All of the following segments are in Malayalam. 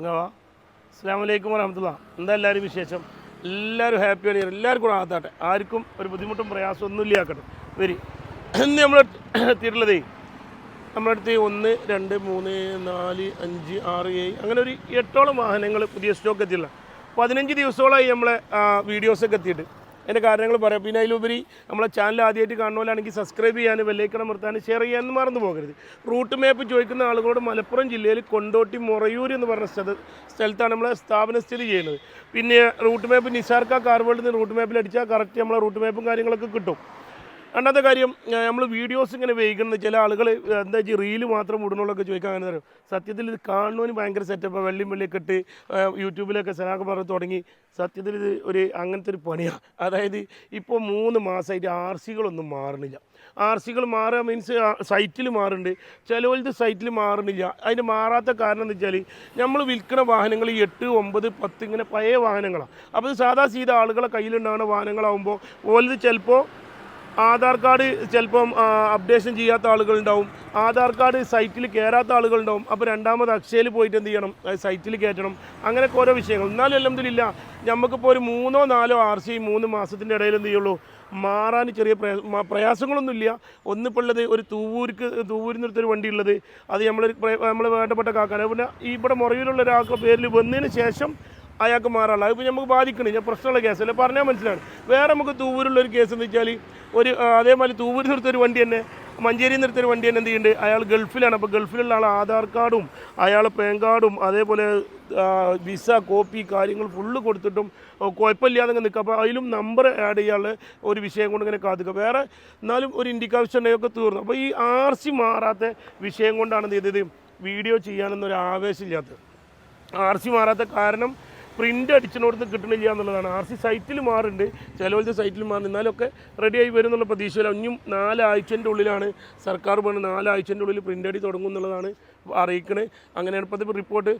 പങ്കാവാ അസ്സാം വലൈക്കും വരഹമുല്ല എന്താ എല്ലാവരും വിശേഷം? എല്ലാവരും ഹാപ്പി ഹാപ്പിയാണ് എല്ലാവർക്കും കൂടെ ആകത്താട്ടെ ആർക്കും ഒരു ബുദ്ധിമുട്ടും പ്രയാസം ഒന്നും ഇല്ലാക്കട്ടെ. വരി. ഇന്ന് നമ്മൾ എത്തിയിട്ടുള്ളതേ നമ്മുടെ അടുത്ത് ഒന്ന് രണ്ട് മൂന്ന് നാല് അഞ്ച് ആറ് ഏഴ് അങ്ങനെ ഒരു എട്ടോളം വാഹനങ്ങൾ പുതിയ സ്റ്റോക്ക് എത്തിയില്ല പതിനഞ്ച് ദിവസത്തോളമായി നമ്മളെ വീഡിയോസൊക്കെ എത്തിയിട്ട്. അതിന്റെ കാരണങ്ങൾ പറയാം. പിന്നെ അതിലുപരി നമ്മളെ ചാനൽ ആദ്യമായിട്ട് കാണുന്നവരാണെങ്കിൽ സബ്സ്ക്രൈബ് ചെയ്യാനും വെല്ലൈക്കണം നിർത്താനും ഷെയർ ചെയ്യാനും മറന്നു പോകരുത്. റൂട്ട് മാപ്പ് ചോദിക്കുന്ന ആളുകളോട് മലപ്പുറം ജില്ലയിൽ കൊണ്ടോട്ടി മൊറയൂർ എന്ന് പറഞ്ഞ സ്ഥല സ്ഥലത്താണ് നമ്മളെ സ്ഥാപനം സ്ഥിതി ചെയ്യുന്നത്. പിന്നെ റൂട്ട് മാപ്പ് നിസാർക്ക കാർവേൾഡിൽ നിന്ന് റൂട്ട് മാപ്പിൽ അടിച്ചാൽ കറക്റ്റ് നമ്മളെ റൂട്ട് മാപ്പും കാര്യങ്ങളൊക്കെ കിട്ടും. രണ്ടാമത്തെ കാര്യം നമ്മൾ വീഡിയോസ് ഇങ്ങനെ വൈകുന്നത് ചില ആളുകൾ എന്താ വെച്ചാൽ റീൽ മാത്രം ഇടുന്നുള്ളൊക്കെ ചോദിക്കാൻ അങ്ങനെ തരും സത്യത്തിൽ ഇത് കാണുന്നതിന് ഭയങ്കര സെറ്റപ്പ് വെള്ളിയും വെള്ളിയൊക്കെ ഇട്ട് യൂട്യൂബിലൊക്കെ സലാഹ് പറഞ്ഞ് തുടങ്ങി. സത്യത്തിൽ ഇത് ഒരു അങ്ങനത്തെ ഒരു പണിയാണ് അതായത് ഇപ്പോൾ മൂന്ന് മാസമായിട്ട് ആർ സികളൊന്നും മാറണില്ല ആർ സികൾ മാറുക മീൻസ് സൈറ്റിൽ മാറുന്നുണ്ട് ചിലവലത് സൈറ്റിൽ മാറുന്നില്ല അതിന് മാറാത്ത കാരണം എന്ന് വെച്ചാൽ നമ്മൾ വിൽക്കുന്ന വാഹനങ്ങൾ എട്ട് ഒമ്പത് പത്ത് ഇങ്ങനെ പഴയ വാഹനങ്ങളാണ് അപ്പോൾ സാധാ സീത ആളുകളെ കയ്യിലുണ്ടാകുന്ന വാഹനങ്ങളാകുമ്പോൾ ഓലത് ചിലപ്പോൾ ആധാർ കാർഡ് ചിലപ്പം അപ്ഡേഷൻ ചെയ്യാത്ത ആളുകളുണ്ടാവും. ആധാർ കാർഡ് സൈറ്റിൽ കയറാത്ത ആളുകളുണ്ടാവും. അപ്പോൾ രണ്ടാമത് അക്ഷയയിൽ പോയിട്ട് എന്ത് ചെയ്യണം? സൈറ്റിൽ കയറ്റണം അങ്ങനെയൊക്കെ ഓരോ വിഷയങ്ങൾ. എന്നാലും അല്ലെന്നില്ല നമുക്കിപ്പോൾ ഒരു മൂന്നോ നാലോ ആർ സി മൂന്ന് മാസത്തിന്റെ ഇടയിൽ എന്ത് ചെയ്യുള്ളൂ? മാറാൻ ചെറിയ പ്രയാസങ്ങളൊന്നുമില്ല. ഒന്നിപ്പോൾ ഉള്ളത് ഒരു തൂവൂർക്ക് തൂവൂരിൽ നിന്നൊരു വണ്ടി ഉള്ളത്. അത് നമ്മൾ നമ്മൾ വേണ്ടപ്പെട്ട കാക്കാണ്. പിന്നെ ഇവിടെ മുറയിലുള്ള ഒരാൾക്ക് പേരിൽ വന്നതിന് ശേഷം അയാൾക്ക് മാറാനുള്ള. അതിപ്പോൾ നമുക്ക് ബാധിക്കണേ ഞാൻ പ്രശ്നമുള്ള കേസല്ല പറഞ്ഞാൽ മനസ്സിലാണ്. വേറെ നമുക്ക് തൂവൂരുള്ള ഒരു കേസ് എന്ന് വെച്ചാൽ ഒരു അതേമാതിരി തൂവൂർ നിർത്തൊരു വണ്ടി തന്നെ മഞ്ചേരി നിർത്തൊരു വണ്ടി തന്നെ എന്ത് ചെയ്യുന്നുണ്ട്? അയാൾ ഗൾഫിലാണ്. അപ്പോൾ ഗൾഫിലുള്ള ആൾ ആധാർ കാർഡും അയാൾ പാൻ കാർഡും അതേപോലെ വിസ കോപ്പി കാര്യങ്ങൾ ഫുള്ള് കൊടുത്തിട്ടും കുഴപ്പമില്ലാതെ നിൽക്കുക. അപ്പോൾ അതിലും നമ്പർ ആഡ് ചെയ്യാനുള്ള ഒരു വിഷയം കൊണ്ട് ഇങ്ങനെ കാത്തുക വേറെ എന്നാലും ഒരു ഇൻഡിക്കേഷൻ ഒക്കെ തീർന്നു. അപ്പോൾ ഈ ആർ സി മാറാത്ത വിഷയം കൊണ്ടാണ് എന്ത് ചെയ്തത്? വീഡിയോ ചെയ്യാനൊന്നൊരു ആവേശമില്ലാത്തത്. ആർ സി മാറാത്ത കാരണം പ്രിന്റ് അടിച്ചിനോടത്ത് കിട്ടണില്ല എന്നുള്ളതാണ്. ആർ സി സൈറ്റിൽ മാറുണ്ട് ചിലവരുടെ സൈറ്റിൽ മാറുന്നു എന്നാലൊക്കെ റെഡിയായി വരും എന്നുള്ള പ്രതീക്ഷയിൽ ഇനിയും നാലാഴ്ചന്റെ ഉള്ളിലാണ് സർക്കാർ പറഞ്ഞത് നാലാഴ്ചന്റെ ഉള്ളിൽ പ്രിന്റ് അടി തുടങ്ങും എന്നുള്ളതാണ് അറിയിക്കണേ. അങ്ങനെയാണ് ഇപ്പോൾ റിപ്പോർട്ട്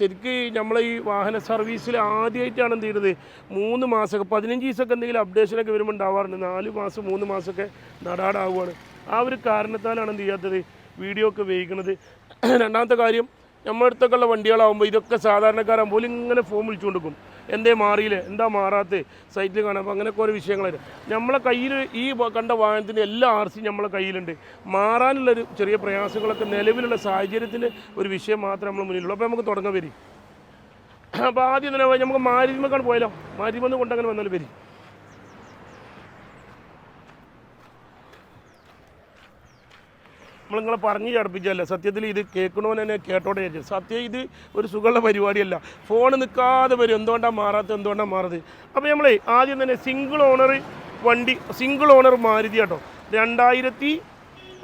ശരിക്ക് നമ്മളെ ഈ വാഹന സർവീസിൽ ആദ്യമായിട്ടാണ് എന്ത് ചെയ്യുന്നത് മൂന്ന് മാസമൊക്കെ പതിനഞ്ച് ദിവസമൊക്കെ എന്തെങ്കിലും അപ്ഡേഷനൊക്കെ വരുമ്പോൾ ഉണ്ടാവാറുണ്ട്. നാല് മാസം മൂന്ന് മാസമൊക്കെ നടാടാവുകയാണ് ആ ഒരു കാരണത്താലാണ് എന്ത് ചെയ്യാത്തത്? വീഡിയോ ഒക്കെ ഉപയോഗിക്കുന്നത് രണ്ടാമത്തെ കാര്യം നമ്മുടെ അടുത്തൊക്കെ ഉള്ള വണ്ടികളാകുമ്പോൾ ഇതൊക്കെ സാധാരണക്കാരാകുമ്പോൾ പോലും ഇങ്ങനെ ഫോം വിളിച്ചു കൊടുക്കും എന്തേ മാറിയില്ലേ? എന്താ മാറാത്ത? സൈറ്റിൽ കാണാം അങ്ങനെയൊക്കെ ഓരോ വിഷയങ്ങളായിരുന്നു നമ്മളെ കയ്യിൽ ഈ കണ്ട വാഹനത്തിന്റെ എല്ലാ ആർ സി നമ്മളെ കയ്യിലുണ്ട്. മാറാനുള്ളൊരു ചെറിയ പ്രയാസങ്ങളൊക്കെ നിലവിലുള്ള സാഹചര്യത്തിന്റെ ഒരു വിഷയം മാത്രമേ നമ്മൾ മുന്നിലുള്ളൂ. അപ്പോൾ നമുക്ക് തുടങ്ങാൻ വരും. അപ്പോൾ ആദ്യം തന്നെ നമുക്ക് മാരിമക്കാണ് പോയാലോ? മാരിമെന്ന് കൊണ്ടങ്ങനെ വന്നാലും വരും. നമ്മൾ നിങ്ങളെ പറഞ്ഞു ചടപ്പിച്ചല്ല സത്യത്തിൽ ഇത് കേൾക്കണമെന്ന് തന്നെ കേട്ടോടെ വിചാരിച്ചു. സത്യം ഇത് ഒരു സുഖമുള്ള പരിപാടിയല്ല. ഫോൺ നിൽക്കാതെ വരും. എന്തുകൊണ്ടാണ് മാറാത്തത്? എന്തുകൊണ്ടാണ് മാറത് അപ്പോൾ നമ്മളെ ആദ്യം തന്നെ സിംഗിൾ ഓണർ വണ്ടി സിംഗിൾ ഓണർ മാരുതി കേട്ടോ. രണ്ടായിരത്തി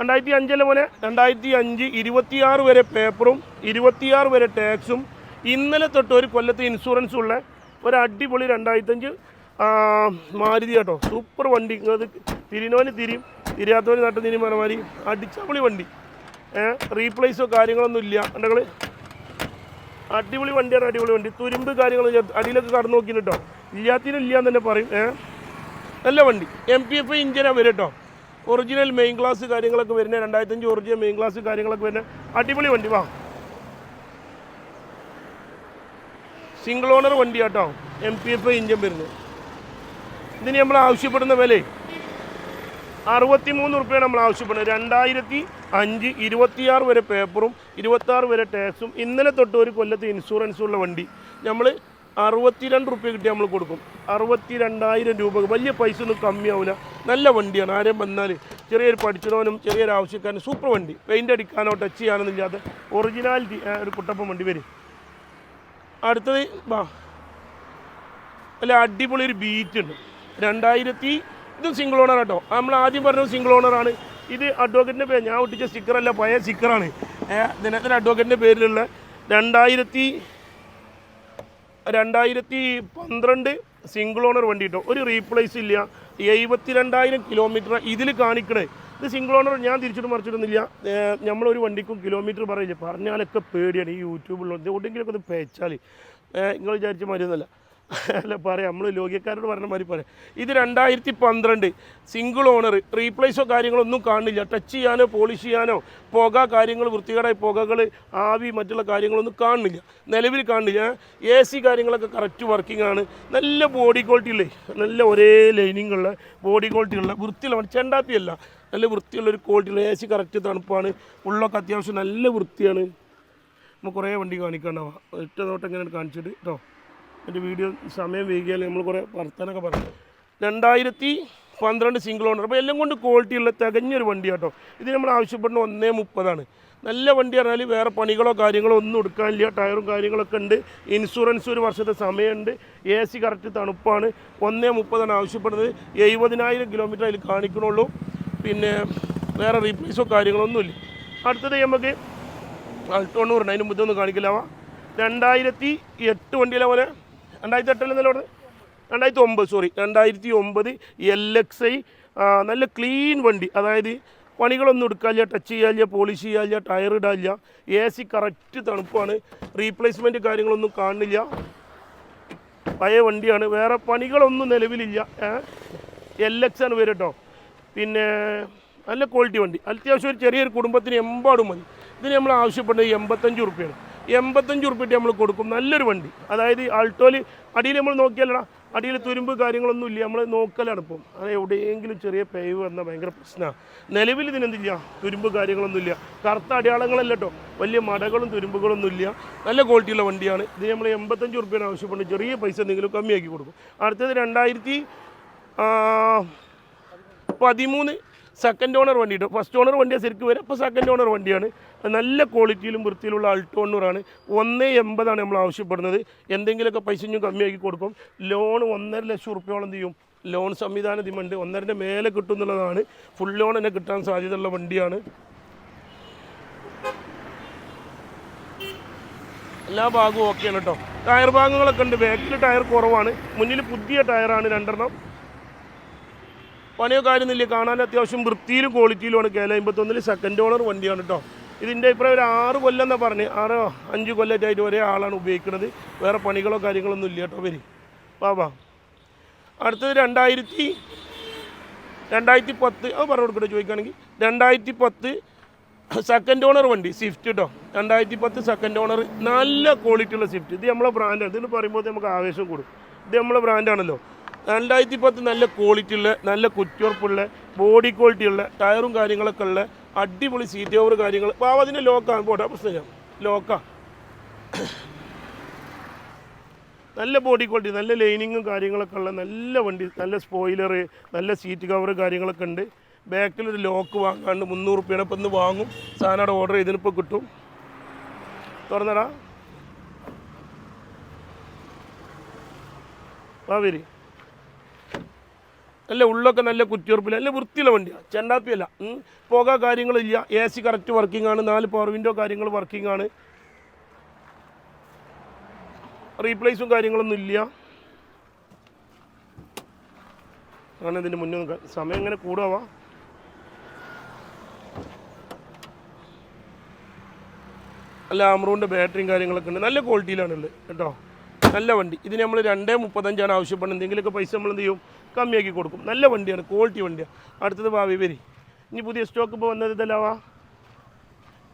രണ്ടായിരത്തി അഞ്ചല്ലേ പോലെ രണ്ടായിരത്തി അഞ്ച് ഇരുപത്തിയാറ് വരെ പേപ്പറും ഇരുപത്തിയാറ് വരെ ടാക്സും ഇന്നലെ തൊട്ട് ഒരു കൊല്ലത്തെ ഇൻഷുറൻസും ഉള്ള ഒരു അടിപൊളി രണ്ടായിരത്തഞ്ച് മാരുതി കേട്ടോ. സൂപ്പർ വണ്ടി. അത് തിരിനോന് തിരിയും തിരിയാത്തവന് നട്ട് തിരിയും പറഞ്ഞ മാതിരി അടിച്ചപൊളി വണ്ടി. റീപ്ലേസോ കാര്യങ്ങളൊന്നും ഇല്ല. ഉണ്ടെങ്കിൽ അടിപൊളി വണ്ടിയാണ് അടിപൊളി വണ്ടി. തുരുമ്പ് കാര്യങ്ങൾ അടിയിലൊക്കെ കടന്നു നോക്കി കേട്ടോ. ഇല്ലാത്തതിന് ഇല്ല എന്ന് തന്നെ പറയും. ഏഹ് നല്ല വണ്ടി. എം പി എഫ് ഇഞ്ചിനാണ് വരും കേട്ടോ. ഒറിജിനൽ മെയിൻ ക്ലാസ് കാര്യങ്ങളൊക്കെ വരുന്നത് രണ്ടായിരത്തഞ്ച് ഒറിജിനൽ മെയിൻ ക്ലാസ് കാര്യങ്ങളൊക്കെ വരുന്നത് അടിപൊളി വണ്ടി. വാ. സിംഗിൾ ഓണർ വണ്ടി കേട്ടോ. എം പി എഫ് ഇഞ്ചൻ വരുന്നത്. ഇതിന് നമ്മൾ ആവശ്യപ്പെടുന്ന വില അറുപത്തി മൂന്ന് റുപ്യാണ് നമ്മൾ ആവശ്യപ്പെടുന്നത്. രണ്ടായിരത്തി അഞ്ച് ഇരുപത്തിയാറ് വരെ പേപ്പറും ഇരുപത്താറ് വരെ ടാക്സും ഇന്നലെ തൊട്ട് ഒരു കൊല്ലത്തെ ഇൻഷുറൻസുള്ള വണ്ടി. നമ്മൾ അറുപത്തിരണ്ട് റുപ്യ കിട്ടി നമ്മൾ കൊടുക്കും. അറുപത്തി രണ്ടായിരം രൂപ വലിയ പൈസ ഒന്നും കമ്മിയാവില്ല നല്ല വണ്ടിയാണ്. ആരെയും വന്നാൽ ചെറിയൊരു പഠിച്ചവനും ചെറിയൊരു ആവശ്യക്കാരനും സൂപ്പർ വണ്ടി. പെയിന്റ് അടിക്കാനോ ടച്ച് ചെയ്യാനോ ഇല്ലാത്ത ഒറിജിനാലിറ്റി ഒരു കുട്ടപ്പം വണ്ടി വരും. അടുത്തത് വാ. അല്ല അടിപൊളി ഒരു ബീറ്റ് ഉണ്ട്. രണ്ടായിരത്തി ഇത് സിംഗിൾ ഓണർ കേട്ടോ നമ്മൾ ആദ്യം പറഞ്ഞത് സിംഗിൾ ഓണറാണ് ഇത് അഡ്വക്കേറ്റിന്റെ പേര്. ഞാൻ ഒട്ടിച്ച സ്റ്റിക്കറല്ല പഴയ സ്റ്റിക്കറാണ് ദിനത്തിന് അഡ്വക്കേറ്റിന്റെ പേരിലുള്ള രണ്ടായിരത്തി രണ്ടായിരത്തി പന്ത്രണ്ട് സിംഗിൾ ഓണർ വണ്ടി കേട്ടോ ഒരു റീപ്ലേസ് ഇല്ല. എഴുപത്തി രണ്ടായിരം കിലോമീറ്റർ ഇതിൽ കാണിക്കണേ. ഇത് സിംഗിൾ ഓണർ ഞാൻ തിരിച്ചിട്ട് മറിച്ചിട്ടൊന്നുമില്ല. നമ്മളൊരു വണ്ടിക്കും കിലോമീറ്റർ പറയില്ല? പറഞ്ഞാലൊക്കെ പേടിയാണ്. ഈ യൂട്യൂബിലുള്ള എവിടെയെങ്കിലുമൊക്കെ ഒന്ന് പേച്ചാൽ നിങ്ങൾ വിചാരിച്ച മാതിരിയൊന്നുമല്ല അല്ല പറയാം. നമ്മൾ ലോകിയക്കാരോട് പറഞ്ഞ മാതിരി പറയാം. ഇത് രണ്ടായിരത്തി പന്ത്രണ്ട് സിംഗിൾ ഓണർ റീപ്ലേസോ കാര്യങ്ങളൊന്നും കാണില്ല ടച്ച് ചെയ്യാനോ പോളിഷ് ചെയ്യാനോ പുക കാര്യങ്ങൾ വൃത്തികേടായ പുകകൾ ആവി മറ്റുള്ള കാര്യങ്ങളൊന്നും കാണുന്നില്ല. നിലവിൽ കാണില്ല എ സി കാര്യങ്ങളൊക്കെ കറക്റ്റ് വർക്കിംഗ് ആണ്. നല്ല ബോഡി ക്വാളിറ്റി ഉള്ളേ നല്ല ഒരേ ലൈനിങ് ഉള്ള ബോഡി ക്വാളിറ്റി ഉള്ള വൃത്തിയുള്ള ചെണ്ടാപ്പിയല്ല നല്ല വൃത്തിയുള്ള ഒരു ക്വാളിറ്റി ഉള്ള എ സി കറക്റ്റ് തണുപ്പാണ്. ഉള്ളൊക്കെ അത്യാവശ്യം നല്ല വൃത്തിയാണ്. നമുക്ക് കുറേ വണ്ടി കാണിക്കാണ്ടാവാം ഒറ്റ നോട്ടം എങ്ങനെയാണ് കാണിച്ചിട്ട് കേട്ടോ എന്റെ വീഡിയോ സമയം വൈകിയാൽ നമ്മൾ കുറേ വർത്തനൊക്കെ പറഞ്ഞു രണ്ടായിരത്തി പന്ത്രണ്ട് സിംഗിൾ ഓണർ അപ്പോൾ എല്ലാം കൊണ്ട് ക്വാളിറ്റി ഉള്ള തികഞ്ഞൊരു വണ്ടി കേട്ടോ. ഇത് നമ്മൾ ആവശ്യപ്പെടുന്ന ഒന്നേ മുപ്പതാണ്. നല്ല വണ്ടി പറഞ്ഞാൽ വേറെ പണികളോ കാര്യങ്ങളോ ഒന്നും എടുക്കാനില്ല. ടയറും കാര്യങ്ങളൊക്കെ ഉണ്ട്. ഇൻഷുറൻസ് ഒരു വർഷത്തെ സമയമുണ്ട്. എ സി കറക്റ്റ് തണുപ്പാണ്. ഒന്നേ മുപ്പതാണ് ആവശ്യപ്പെടുന്നത്. എഴുപതിനായിരം കിലോമീറ്റർ അതിൽ കാണിക്കണുള്ളൂ. പിന്നെ വേറെ റീപ്ലേസോ കാര്യങ്ങളൊന്നുമില്ല. അടുത്തത് നമുക്ക് അൾട്ടോണ്ണൂറുണ്ട് അതിന് മുമ്പ് ഒന്നും കാണിക്കില്ല. രണ്ടായിരത്തി എട്ട് വണ്ടിയിലെ പോലെ രണ്ടായിരത്തി എട്ടല്ലേ നിലവിടെ രണ്ടായിരത്തി ഒമ്പത് സോറി രണ്ടായിരത്തി ഒമ്പത് എൽ എക്സ് ഐ നല്ല ക്ലീൻ വണ്ടി. അതായത് പണികളൊന്നും എടുക്കാനില്ല ടച്ച് ചെയ്യാനില്ല പോളിഷ് ചെയ്യാനില്ല ടയർ ഇടാനില്ല. എ സി കറക്റ്റ് തണുപ്പാണ്. റീപ്ലേസ്മെന്റ് കാര്യങ്ങളൊന്നും കാണുന്നില്ല. പഴയ വണ്ടിയാണ്. വേറെ പണികളൊന്നും നിലവിലില്ല. എൽ എക്സ് ആണ് വരും കേട്ടോ പിന്നെ നല്ല ക്വാളിറ്റി വണ്ടി. അത്യാവശ്യം ഒരു ചെറിയൊരു കുടുംബത്തിന് എമ്പാടും മതി. ഇതിന് നമ്മൾ ആവശ്യപ്പെടുന്നത് എൺപത്തഞ്ച് ഉറുപ്പ്യാണ് എൺപത്തഞ്ച് ഉറുപ്പിട്ട് നമ്മൾ കൊടുക്കും. നല്ലൊരു വണ്ടി. അതായത് ആൾട്ടോയിൽ അടിയിൽ നമ്മൾ നോക്കിയാലടാ അടിയിൽ തുരുമ്പ് കാര്യങ്ങളൊന്നും ഇല്ല. നമ്മൾ നോക്കലാണ് ഇപ്പം. അത് എവിടെയെങ്കിലും ചെറിയ പേവ് വന്നാൽ ഭയങ്കര പ്രശ്നമാണ് നിലവിൽ ഇതിനെന്തില്ല തുരുമ്പ് കാര്യങ്ങളൊന്നും ഇല്ല. കറുത്ത അടയാളങ്ങളല്ല കേട്ടോ വലിയ മടകളും തുരുമ്പുകളൊന്നും ഇല്ല. നല്ല ക്വാളിറ്റിയുള്ള വണ്ടിയാണ്. ഇത് നമ്മൾ എൺപത്തഞ്ച് ഉറുപ്പ്യാണ് ആവശ്യപ്പെടുന്നത് ചെറിയ പൈസ എന്തെങ്കിലും കമ്മിയാക്കി കൊടുക്കും. അടുത്തത് രണ്ടായിരത്തി പതിമൂന്ന് സെക്കൻഡ് ഓണർ വണ്ടി കേട്ടോ ഫസ്റ്റ് ഓണർ വണ്ടിയാണ് ശരിക്കും വരും അപ്പോൾ സെക്കൻഡ് ഓണർ വണ്ടിയാണ്. നല്ല ക്വാളിറ്റിയിലും വൃത്തിയിലുള്ള അൾട്ടോ ഓണറാണ് ഒന്ന് എൺപതാണ് നമ്മൾ ആവശ്യപ്പെടുന്നത്. എന്തെങ്കിലുമൊക്കെ പൈസ ഇഞ്ഞും കമ്മിയാക്കി കൊടുക്കും. ലോൺ ഒന്നര ലക്ഷം റുപ്യോളം ചെയ്യും. ലോൺ സംവിധാനം ഇതിമുണ്ട്. ഒന്നരന്റെ മേലെ കിട്ടും എന്നുള്ളതാണ്. ഫുൾ ലോൺ തന്നെ കിട്ടാൻ സാധ്യതയുള്ള വണ്ടിയാണ്. എല്ലാ ഭാഗവും ഓക്കെയാണ് കേട്ടോ ടയർ ഭാഗങ്ങളൊക്കെ ഉണ്ട്. ബാക്കിൽ ടയർ കുറവാണ്. മുന്നിൽ പുതിയ ടയറാണ് രണ്ടെണ്ണം. പണിയോ കാര്യമൊന്നുമില്ല. കാണാൻ അത്യാവശ്യം വൃത്തിയിലും ക്വാളിറ്റിയിലുമാണ്. കെ എൽ അമ്പത്തൊന്നിൽ സെക്കൻഡ് ഓണർ വണ്ടിയാണ് കേട്ടോ ഇതിന്റെ ഇപ്പം ഒരു ആറ് കൊല്ലം എന്നാണ് പറഞ്ഞ്. ആറോ അഞ്ച് കൊല്ലമായിട്ട് ഒരേ ആളാണ് ഉപയോഗിക്കുന്നത്. വേറെ പണികളോ കാര്യങ്ങളൊന്നും ഇല്ല കേട്ടോ വരി വാ വാ. അടുത്തത് രണ്ടായിരത്തി രണ്ടായിരത്തി പത്ത്. അത് പറഞ്ഞു കൊടുക്കട്ടെ ചോദിക്കുകയാണെങ്കിൽ. രണ്ടായിരത്തി പത്ത് സെക്കൻഡ് ഓണർ വണ്ടി സ്വിഫ്റ്റ് കേട്ടോ രണ്ടായിരത്തി പത്ത് സെക്കൻഡ് ഓണർ നല്ല ക്വാളിറ്റിയുള്ള സ്വിഫ്റ്റ് ഇത് നമ്മളെ ബ്രാൻഡാണ് ഇതിന് പറയുമ്പോൾ നമുക്ക് ആവേശം കൂടും. ഇത് നമ്മളെ ബ്രാൻഡാണല്ലോ രണ്ടായിരത്തി പത്ത് നല്ല ക്വാളിറ്റി ഉള്ള നല്ല കുറ്റുറപ്പുള്ള ബോഡി ക്വാളിറ്റി ഉള്ള ടയറും കാര്യങ്ങളൊക്കെ ഉള്ള അടിപൊളി സീറ്റ് ഓവർ കാര്യങ്ങൾ. അപ്പോൾ അതിന്റെ ലോക്കാണ് പോട്ടെ പ്രശ്നം ലോക്കാ നല്ല ബോഡി ക്വാളിറ്റി നല്ല ലൈനിങ്ങും കാര്യങ്ങളൊക്കെ ഉള്ള നല്ല വണ്ടി നല്ല സ്പോയിലർ നല്ല സീറ്റ് കവർ കാര്യങ്ങളൊക്കെ ഉണ്ട്. ബാക്കിൽ ഒരു ലോക്ക് വാങ്ങാണ്ട് മുന്നൂറ് റുപ്യാണ് ഇപ്പം ഇന്ന് വാങ്ങും. സാധനം അവിടെ ഓർഡർ ചെയ്തതിനിപ്പോൾ കിട്ടും. തുറന്നടാ. വാ വരി. നല്ല ഉള്ളൊക്കെ നല്ല കുറ്റിയുറപ്പില്ല നല്ല വൃത്തിയുള്ള വണ്ടിയാണ് ചെണ്ടാപ്പിയല്ല. പുക കാര്യങ്ങളില്ല. എ സി കറക്റ്റ് വർക്കിംഗ് ആണ്. നാല് പവർ വിൻഡോ കാര്യങ്ങൾ വർക്കിംഗ് ആണ്. റീപ്ലേസും കാര്യങ്ങളൊന്നും ഇല്ല. അങ്ങനെ ഇതിന്റെ മുന്നേ സമയം ഇങ്ങനെ കൂടുവാ? നല്ല ആമറൂന്റെ ബാറ്ററിയും കാര്യങ്ങളൊക്കെ ഉണ്ട്. നല്ല ക്വാളിറ്റിയിലാണുള്ളത് കേട്ടോ? നല്ല വണ്ടി. ഇതിന് നമ്മൾ രണ്ടേ മുപ്പത്തഞ്ചാണ് ആവശ്യപ്പെടുന്നത്. എന്തെങ്കിലുമൊക്കെ പൈസ നമ്മൾ എന്ത് ചെയ്യും? കമ്മിയാക്കി കൊടുക്കും. നല്ല വണ്ടിയാണ്. ക്വാളിറ്റി വണ്ടിയാണ് അടുത്തത് ഭാവി വരി. ഇനി പുതിയ സ്റ്റോക്ക് ഇപ്പോൾ വന്നത് ഇതല്ലാവാ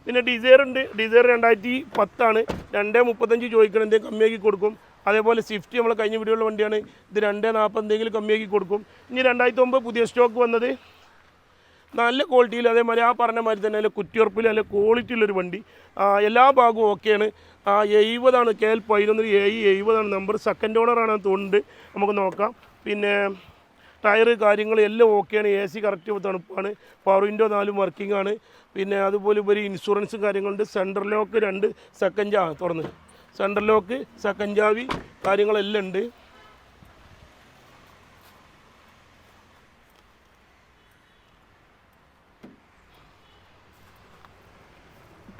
പിന്നെ ഡിസൈർ ഉണ്ട്. ഡിസൈർ രണ്ടായിരത്തി പത്താണ് രണ്ടേ മുപ്പത്തഞ്ച് ചോദിക്കണം. എന്തെങ്കിലും കമ്മിയാക്കി കൊടുക്കും. അതേപോലെ സ്വിഫ്റ്റ് നമ്മൾ കഴിഞ്ഞ വീഡിയോയുള്ള വണ്ടിയാണ്. ഇത് രണ്ടേ നാൽപ്പത് എന്തെങ്കിലും കമ്മിയാക്കി കൊടുക്കും. ഇനി രണ്ടായിരത്തി ഒമ്പത് പുതിയ സ്റ്റോക്ക് വന്നത് നല്ല ക്വാളിറ്റിയിൽ അതേമാതിരി ആ പറഞ്ഞ മാതിരി തന്നെ നല്ല കുറ്റിയുറപ്പിൽ നല്ല ക്വാളിറ്റി ഉള്ളൊരു വണ്ടി. എല്ലാ ഭാഗവും ഓക്കെയാണ് ആ എഴുപതാണ് കെ എൽ പതിനൊന്നിൽ എ എഴുപതാണ്. നമ്പർ സെക്കൻഡ് ഓണറാണ് തോന്നുന്നുണ്ട് നമുക്ക് നോക്കാം. പിന്നെ ടയർ കാര്യങ്ങൾ എല്ലാം ഓക്കെയാണ് എ സി കറക്റ്റ് തണുപ്പാണ്. പവർ വിൻഡോ നാലും വർക്കിംഗ് ആണ്. പിന്നെ അതുപോലെ ഒരു ഇൻഷുറൻസ് കാര്യങ്ങളുണ്ട്. സെൻട്രൽ ലോക്ക് രണ്ട് സെക്കൻഡ് ആ തുറന്ന്. സെൻട്രൽ ലോക്ക് സെക്കൻഡ് ചാവി കാര്യങ്ങളെല്ലാം ഉണ്ട്.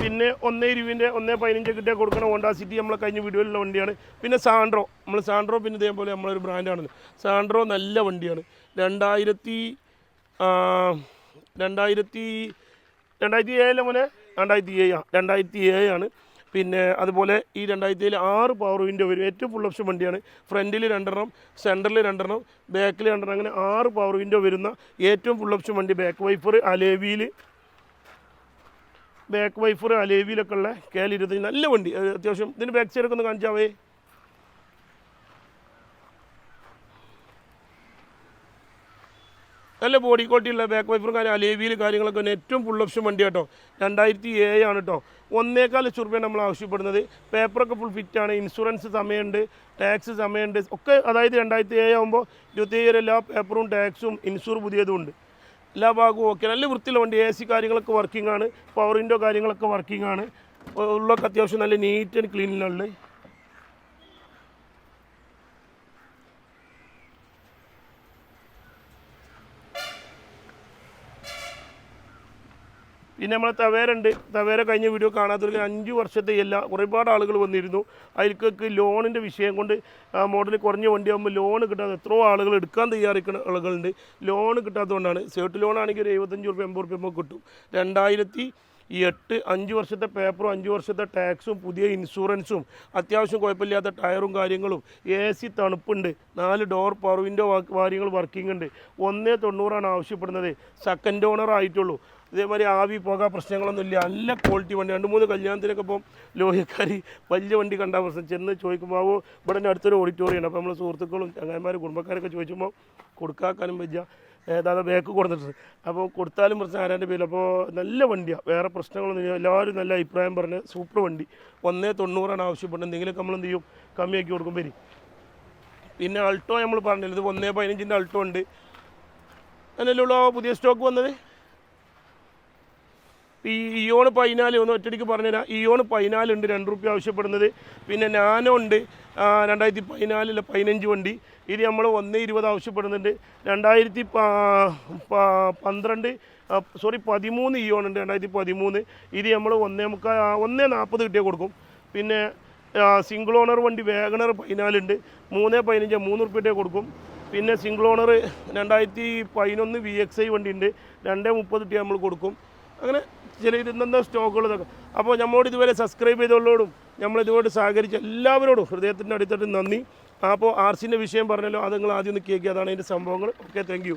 പിന്നെ ഒന്നേ ഇരുപതിന്റെ ഒന്നേ പതിനഞ്ച് കിട്ടിയാൽ കൊടുക്കണ ഹോണ്ട സിറ്റി നമ്മളെ കഴിഞ്ഞ വീഡിയോയിലുള്ള വണ്ടിയാണ്. പിന്നെ സാൻഡ്രോ നമ്മൾ സാൻഡ്രോ പിന്നെ ഇതേപോലെ നമ്മളൊരു ബ്രാൻഡാണല്ലോ സാൻഡ്രോ നല്ല വണ്ടിയാണ്. രണ്ടായിരത്തി രണ്ടായിരത്തി രണ്ടായിരത്തി ഏഴിലെ മുന്നേ രണ്ടായിരത്തി ഏഴാണ് രണ്ടായിരത്തി ഏഴാണ് പിന്നെ അതുപോലെ ഈ രണ്ടായിരത്തി ഏഴിൽ ആറ് പവർ വിൻഡോ വരും. ഏറ്റവും ഫുൾ ഓപ്ഷൻ വണ്ടിയാണ്. ഫ്രണ്ടിൽ രണ്ടെണ്ണം സെന്ററിൽ രണ്ടെണ്ണം ബാക്കിൽ രണ്ടെണ്ണം അങ്ങനെ ആറ് പവർ വിൻഡോ വരുന്ന ഏറ്റവും ഫുൾ ഓപ്ഷൻ വണ്ടി. ബാക്ക് വൈഫർ അലേവിയിൽ ബാക്ക് വൈഫർ അലേവിയിലൊക്കെ ഉള്ള കെ എൽ ഇരുപത്തഞ്ച് നല്ല വണ്ടി. അത്യാവശ്യം ഇതിന് ബാക്ക് സൈഡൊക്കെ ഒന്ന് കാണിച്ചാവേ നല്ല ബോഡി ക്വാളിറ്റി ഉള്ള ബാക്ക് വൈഫറും കാര്യം അലേവിയിൽ കാര്യങ്ങളൊക്കെ തന്നെ ഏറ്റവും ഫുൾ ഓപ്ഷൻ വണ്ടി കേട്ടോ. രണ്ടായിരത്തി ഏഴ് ആണ് കേട്ടോ. ഒന്നേകാൽ ലക്ഷം റുപ്യ നമ്മൾ ആവശ്യപ്പെടുന്നത്. പേപ്പറൊക്കെ ഫുൾ ഫിറ്റാണ് ഇൻഷുറൻസ് സമയമുണ്ട്. ടാക്സ് സമയമുണ്ട്. ഒക്കെ അതായത് രണ്ടായിരത്തി ഏഴ് ആകുമ്പോൾ ഇരുപത്തി ഏഴ് എല്ലാ പേപ്പറും ടാക്സും ഇൻഷുർ പുതിയതും ഉണ്ട്. എല്ലാ ഭാഗവും ഓക്കെ നല്ല വൃത്തിയുള്ള വണ്ടി എ സി കാര്യങ്ങളൊക്കെ വർക്കിംഗ് ആണ്. പവർ വിൻഡോ കാര്യങ്ങളൊക്കെ വർക്കിംഗ് ആണ്. ഉള്ളൊക്കെ അത്യാവശ്യം നല്ല നീറ്റ് ആൻഡ് ക്ലീനിലുള്ള പിന്നെ നമ്മളെ തവേരുണ്ട്. തവേര കഴിഞ്ഞ വീഡിയോ കാണാത്തവർക്ക് അഞ്ച് വർഷത്തെ എല്ലാ ഒരുപാട് ആളുകൾ വന്നിരുന്നു. അതിൽക്കൊക്കെ ലോണിന്റെ വിഷയം കൊണ്ട് മോഡൽ കുറഞ്ഞ വണ്ടിയാകുമ്പോൾ ലോൺ കിട്ടാതെ എത്രയോ ആളുകൾ എടുക്കാൻ തയ്യാറിക്കുന്ന ആളുകളുണ്ട്. ലോൺ കിട്ടാത്തതുകൊണ്ടാണ്. സേർട്ട് ലോൺ ആണെങ്കിൽ ഒരു എഴുപത്തഞ്ച് റുപ്യ എൺപത് റുപ്യ കിട്ടും. രണ്ടായിരത്തി എട്ട് അഞ്ച് വർഷത്തെ പേപ്പറും അഞ്ച് വർഷത്തെ ടാക്സും പുതിയ ഇൻഷുറൻസും അത്യാവശ്യം കുഴപ്പമില്ലാത്ത ടയറും കാര്യങ്ങളും എ സി തണുപ്പുണ്ട്. നാല് ഡോർ പവർ വിൻഡോ കാര്യങ്ങൾ വർക്കിംഗ് ഉണ്ട്. ഒന്നേ തൊണ്ണൂറാണ് ആവശ്യപ്പെടുന്നത്. സെക്കൻഡ് ഓണർ ആയിട്ടുള്ളൂ. ഇതേമാതിരി ആവി പോകാൻ പ്രശ്നങ്ങളൊന്നും ഇല്ല. നല്ല ക്വാളിറ്റി വണ്ടി. രണ്ട് മൂന്ന് കല്യാണത്തിനൊക്കെ ഇപ്പം ലോഹിക്കാരി വലിയ വണ്ടി കണ്ടാൽ പ്രശ്നം. ചെന്ന് ചോദിക്കുമ്പോൾ ആവോ ഇവിടെ എന്റെ അടുത്തൊരു ഓഡിറ്റോറിയം ഉണ്ട്. അപ്പോൾ നമ്മൾ സുഹൃത്തുക്കളും ചങ്ങന്മാർ കുടുംബക്കാരൊക്കെ ചോദിക്കുമ്പോൾ കൊടുക്കാക്കാനും വയ്യ. ഏതാതെ ബാക്ക് കൊടുത്തിട്ടുണ്ട് അപ്പോൾ കൊടുത്താലും പ്രശ്നം ആരാന്റെ പേരിൽ അപ്പോൾ നല്ല വണ്ടിയാണ് വേറെ പ്രശ്നങ്ങളൊന്നും ഇല്ല. എല്ലാവരും നല്ല അഭിപ്രായം പറഞ്ഞ് സൂപ്പർ വണ്ടി. ഒന്നേ തൊണ്ണൂറാണ് ആവശ്യപ്പെട്ടത് എന്തെങ്കിലുമൊക്കെ നമ്മൾ എന്ത് ചെയ്യും? കമ്മിയാക്കി കൊടുക്കും. വരും. പിന്നെ അൾട്ടോ നമ്മൾ പറഞ്ഞില്ല? ഇത് ഒന്നേ പതിനഞ്ചിന്റെ അൾട്ടോ ഉണ്ട്. അതിനല്ലേ ഉള്ളൂ പുതിയ സ്റ്റോക്ക് വന്നത്? ഈ ഇയോണ് പതിനാല് ഒന്ന് ഒറ്റടിക്ക് പറഞ്ഞുതരാം. ഇയോണ് പതിനാലുണ്ട് രണ്ട് റുപ്യ ആവശ്യപ്പെടുന്നത്. പിന്നെ നാനോ ഉണ്ട്. രണ്ടായിരത്തി പതിനാലിലെ പതിനഞ്ച് വണ്ടി. ഇത് നമ്മൾ ഒന്ന് ഇരുപത് ആവശ്യപ്പെടുന്നുണ്ട്. രണ്ടായിരത്തി പന്ത്രണ്ട് സോറി പതിമൂന്ന് ഇയോൺ ഉണ്ട് രണ്ടായിരത്തി പതിമൂന്ന്. ഇത് നമ്മൾ ഒന്നേ മുക്കാൽ ഒന്നേ നാൽപ്പത് കിട്ടിയേ കൊടുക്കും. പിന്നെ സിംഗിൾ ഓണർ വണ്ടി വേഗണർ പതിനാലുണ്ട്. മൂന്ന് പതിനഞ്ച് മൂന്ന് റുപ്യട്ടേ കൊടുക്കും. പിന്നെ സിംഗിൾ ഓണർ രണ്ടായിരത്തി പതിനൊന്ന് വി എക്സ് ഐ വണ്ടി ഉണ്ട്. രണ്ടേ മുപ്പത് നമ്മൾ കൊടുക്കും. അങ്ങനെ ചില ഇരുന്ന സ്റ്റോക്കുകൾ ഇതൊക്കെ അപ്പോൾ നമ്മളോട് ഇതുവരെ സബ്സ്ക്രൈബ് നമ്മൾ ഇതുകൊണ്ട് സഹകരിച്ച എല്ലാവരോടും ഹൃദയത്തിന്റെ അടിത്തട്ട് നന്ദി. അപ്പോൾ ആർ സിന്റെ വിഷയം പറഞ്ഞല്ലോ അത് നിങ്ങൾ ആദ്യം ഒന്ന് കേൾക്കുക. അതാണ് അതിന്റെ സംഭവങ്ങൾ. Okay thank